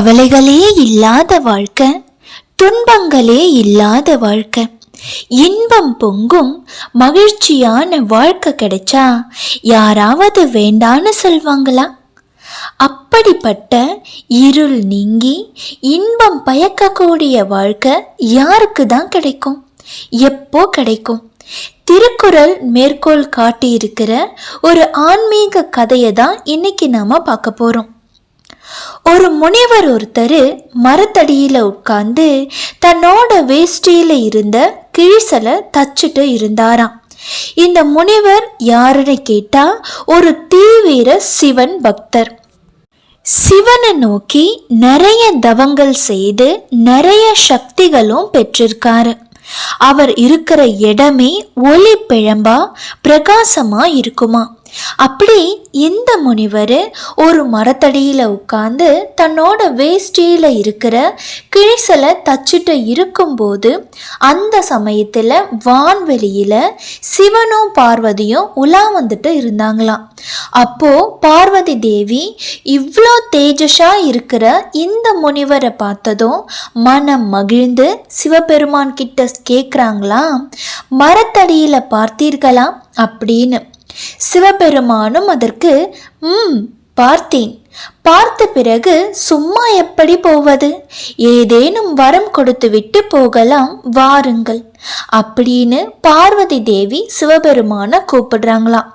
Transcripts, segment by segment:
கவலைகளே இல்லாத வாழ்க்கை துன்பங்களே இல்லாத வாழ்க்கை. இன்பம் பொங்கும் மகிழ்ச்சியான வாழ்க்கை கிடைச்சா யாராவது வேண்டான்னு சொல்வாங்களா? அப்படிப்பட்ட இருள் நீங்கி இன்பம் பயக்கக்கூடிய வாழ்க்கை யாருக்கு தான் கிடைக்கும்? எப்போ கிடைக்கும்? திருக்குறள் மேற்கோள் காட்டியிருக்கிற ஒரு ஆன்மீக கதையை தான் இன்னைக்கு நாம பார்க்க போறோம். ஒரு முனிவர் ஒருத்தர் மரத்தடியில் உட்கார்ந்து தன்னோட வேஷ்டியில இருந்த கிழிசலை தச்சுட்டு இருந்தாராம். இந்த முனிவர் யாருன்னு கேட்டா ஒரு தீவிர சிவன் பக்தர். சிவனை நோக்கி நிறைய தவங்கள் செய்து நிறைய சக்திகளும் பெற்றிருக்காரு. அவர் இருக்கிற இடமே ஒளி பிழம்பா பிரகாசமா இருக்குமா? அப்படி இந்த முனிவர் ஒரு மரத்தடியில் உட்கார்ந்து தன்னோட வேஷ்டியில் இருக்கிற கிழிசலை தச்சுட்டு இருக்கும்போது அந்த சமயத்தில் வான்வெளியில் சிவனும் பார்வதியும் உலா வந்துட்டு இருந்தாங்களாம். அப்போது பார்வதி தேவி இவ்வளோ தேஜஸாக இருக்கிற இந்த முனிவரை பார்த்ததும் மனம் மகிழ்ந்து சிவபெருமான் கிட்ட கேட்குறாங்களா மரத்தடியில் பார்த்தீர்களா? அப்படின்னு. சிவபெருமானும் அதற்கு ம் பார்த்தேன். பார்த்த பிறகு சும்மா எப்படி போவது? ஏதேனும் வரம் கொடுத்து விட்டு போகலாம் வாருங்கள். அப்படின்னு பார்வதி தேவி சிவபெருமான கூப்பிடுறாங்களாம்.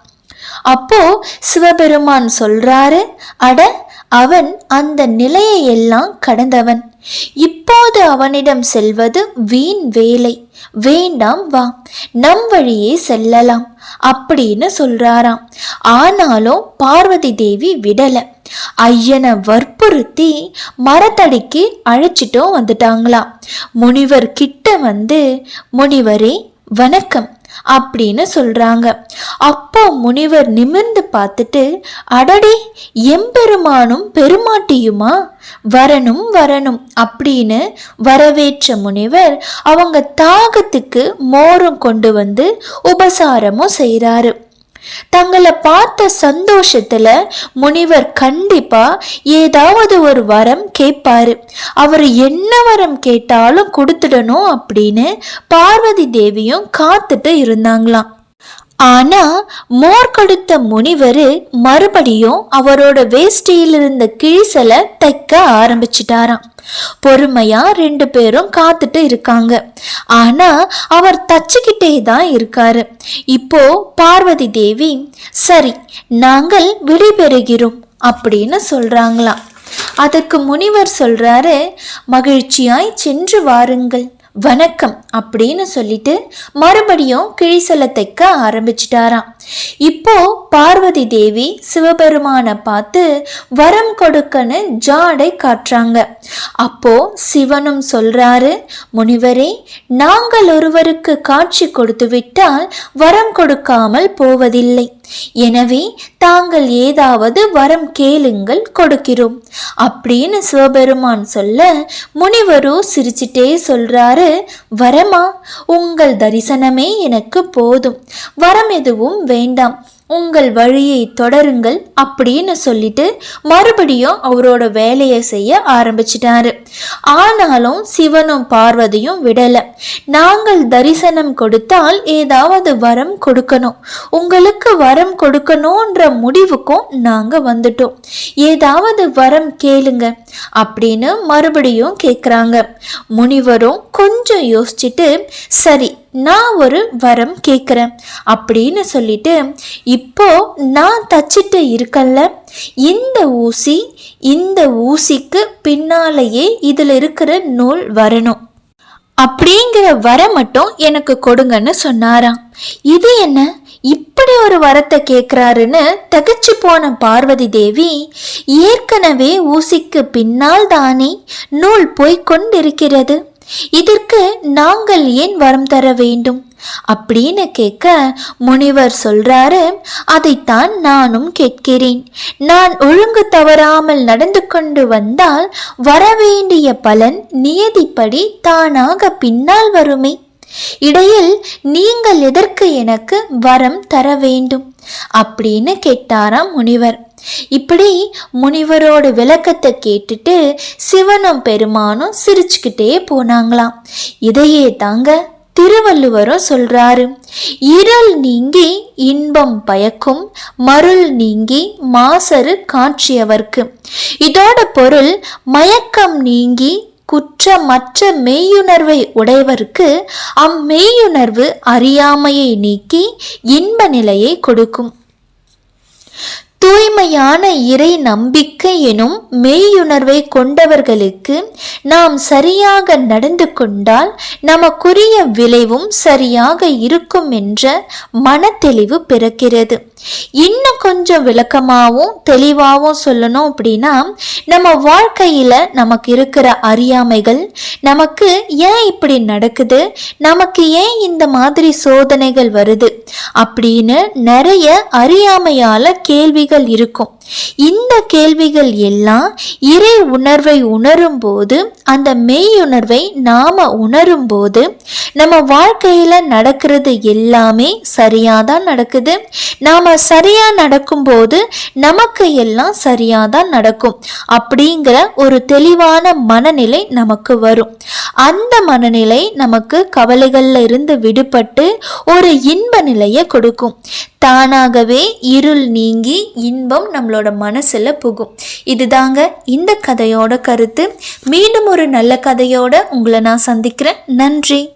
அப்போ சிவபெருமான் சொல்றாரு அட அவன் அந்த நிலையை எல்லாம் கடந்தவன். இப்போது அவனிடம் செல்வது வீண் வேலை. வேண்டாம் வா. நம் வழியே செல்லலாம். அப்படின்னு சொல்றாராம். ஆனாலும் பார்வதி தேவி விடல. ஐயனை வற்புறுத்தி மரத்தடிக்கு அழைச்சிட்டும் வந்துட்டாங்களாம். முனிவர் கிட்ட வந்து முனிவரே வணக்கம். அப்படின்னு சொல்றாங்க. அப்போ முனிவர் நிமிர்ந்து பார்த்துட்டு அடடே எம்பெருமானும் பெருமாட்டியுமா? வரணும் வரணும் அப்படின்னு வரவேற்ற முனிவர் அவங்க தாகத்துக்கு மோரும் கொண்டு வந்து உபசாரமும் செய்கிறாரு தங்களை பார்த்த சந்தோஷத்துல முனிவர் கண்டிப்பா ஏதாவது ஒரு வரம் கேட்பாரு. அவர் என்ன வரம் கேட்டாலும் கொடுத்துடணும் அப்படின்னு பார்வதி தேவியும் காத்துட்டு இருந்தாங்களாம். ஆனா மோர் கொடுத்த முனிவர் மறுபடியும் அவரோட வேஷ்டியில் இருந்த கிழிசலை தைக்க ஆரம்பிச்சிட்டாராம். பொறுமையா ரெண்டு பேரும் காத்துட்டு இருக்காங்க. ஆனா அவர் தச்சுக்கிட்டே தான் இருக்காரு. இப்போ பார்வதி தேவி சரி நாங்கள் விடைபெறுகிறோம் அப்படின்னு சொல்றாங்களாம். அதுக்கு முனிவர் சொல்றாரு மகிழ்ச்சியாய் சென்று வாருங்கள். வணக்கம் அப்படின்னு சொல்லிட்டு மறுபடியும் கிழிசலை தைக்க ஆரம்பிச்சிட்டாராம். இப்போ பார்வதி தேவி சிவபெருமானை பார்த்து வரம் கொடுக்கன்னு ஜாடை காட்டுறாங்க. அப்போ சிவனும் சொல்றாரு முனிவரே நாங்கள் ஒருவருக்கு காட்சி கொடுத்து விட்டால் வரம் கொடுக்காமல் போவதில்லை. எனவே தாங்கள் ஏதாவது வரம் கேளுங்கள் கொடுக்கிறோம். அப்படின்னு சிவபெருமான் சொல்ல முனிவரு சிரிச்சிட்டே சொல்றாரு வரமா உங்கள் தரிசனமே எனக்கு போதும். வரம் எதுவும் வேண்டாம். உங்கள் வழியை தொடருங்கள் அப்படின்னு சொல்லிட்டு மறுபடியும் அவரோட வேலையை செய்ய ஆரம்பிச்சிட்டாரு. ஆனாலும் சிவனும் பார்வதியும் விடல. நாங்கள் தரிசனம் கொடுத்தால் ஏதாவது வரம் கொடுக்கணும். உங்களுக்கு வரம் கொடுக்கணும்ன்ற முடிவுக்கும் நாங்க வந்துட்டோம். ஏதாவது வரம் கேளுங்க அப்படின்னு மறுபடியும் கேட்குறாங்க முனிவரும் கொஞ்சம் யோசிச்சுட்டு சரி நான் ஒரு வரம் கேட்குறேன் அப்படின்னு சொல்லிட்டு இப்போ நான் தச்சிட்டு இருக்கல்ல இந்த ஊசி இந்த ஊசிக்கு பின்னாலேயே இதில் இருக்கிற நூல் வரணும். அப்படிங்கிற வர மட்டும் எனக்கு கொடுங்கன்னு சொன்னாராம். இது என்ன? இப்படி ஒரு வரத்தை கேட்குறாருன்னு தகச்சு போன பார்வதி தேவி ஏற்கனவே ஊசிக்கு பின்னால் தானே நூல் போய்க் கொண்டிருக்கிறது. இதற்கு நாங்கள் ஏன் வரம் தர வேண்டும்? அப்படின்னு கேட்க முனிவர் சொல்றாரு அதைத்தான் நானும் கேட்கிறேன். நான் ஒழுங்கு தவறாமல் நடந்து கொண்டு வந்தால் வரவேண்டிய பலன் நியதிப்படி தானாக பின்னால் வருமே. இடையில் நீங்கள் எதற்கு எனக்கு வரம் தர வேண்டும்? அப்படின்னு கேட்டாராம் முனிவர். இப்படி முனிவரோட விளக்கத்தை கேட்டுட்டு சிவனும் பெருமானும் சிரிச்சுக்கிட்டே போனாங்களாம். இதையே தாங்க திருவள்ளுவரும் சொல்றாரு. இருள் நீங்கி இன்பம் பயக்கும் மருள் நீங்கி மாசரு காட்சியவர்க்கு. இதோட பொருள் மயக்கம் நீங்கி குற்றமற்ற மெய்யுணர்வை உடையவருக்கு அம்மெய்யுணர்வு அறியாமையை நீக்கி இன்ப நிலையை கொடுக்கும். தூய்மையான இறை நம்பிக்கை எனும் மெய்யுணர்வை கொண்டவர்களுக்கு நாம் சரியாக நடந்து கொண்டால் நமக்குரிய விளைவும் சரியாக இருக்கும் என்ற மனத்தெளிவு பிறக்கிறது. இன்னும் கொஞ்சம் விளக்கமாகவும் தெளிவாகவும் சொல்லணும் அப்படின்னா நம்ம வாழ்க்கையில் நமக்கு இருக்கிற அறியாமைகள் நமக்கு ஏன் இப்படி நடக்குது நமக்கு ஏன் இந்த மாதிரி சோதனைகள் வருது அப்படின்னு நிறைய அறியாமையால கேள்விகள் இருக்கும். இந்த கேள்விகள் எல்லாம் இறை உணர்வை உணரும் போது அந்த மெய்யுணர்வை நாம உணரும் போது நம்ம வாழ்க்கையில நடக்கிறது எல்லாமே சரியா தான் நடக்குது. நாம சரியா நடக்கும்போது நமக்கு எல்லாம் சரியாக தான் நடக்கும். அப்படிங்கிற ஒரு தெளிவான மனநிலை நமக்கு வரும். அந்த மனநிலை நமக்கு கவலைகள்ல இருந்து விடுபட்டு ஒரு இன்ப நிலையை கொடுக்கும். தானாகவே இருள் நீங்கி இன்பம் நம்மளோட மனசுல புகும். இதுதாங்க இந்த கதையோட கருத்து. மீண்டும் ஒரு நல்ல கதையோட உங்களை நான் சந்திக்கிறேன். நன்றி.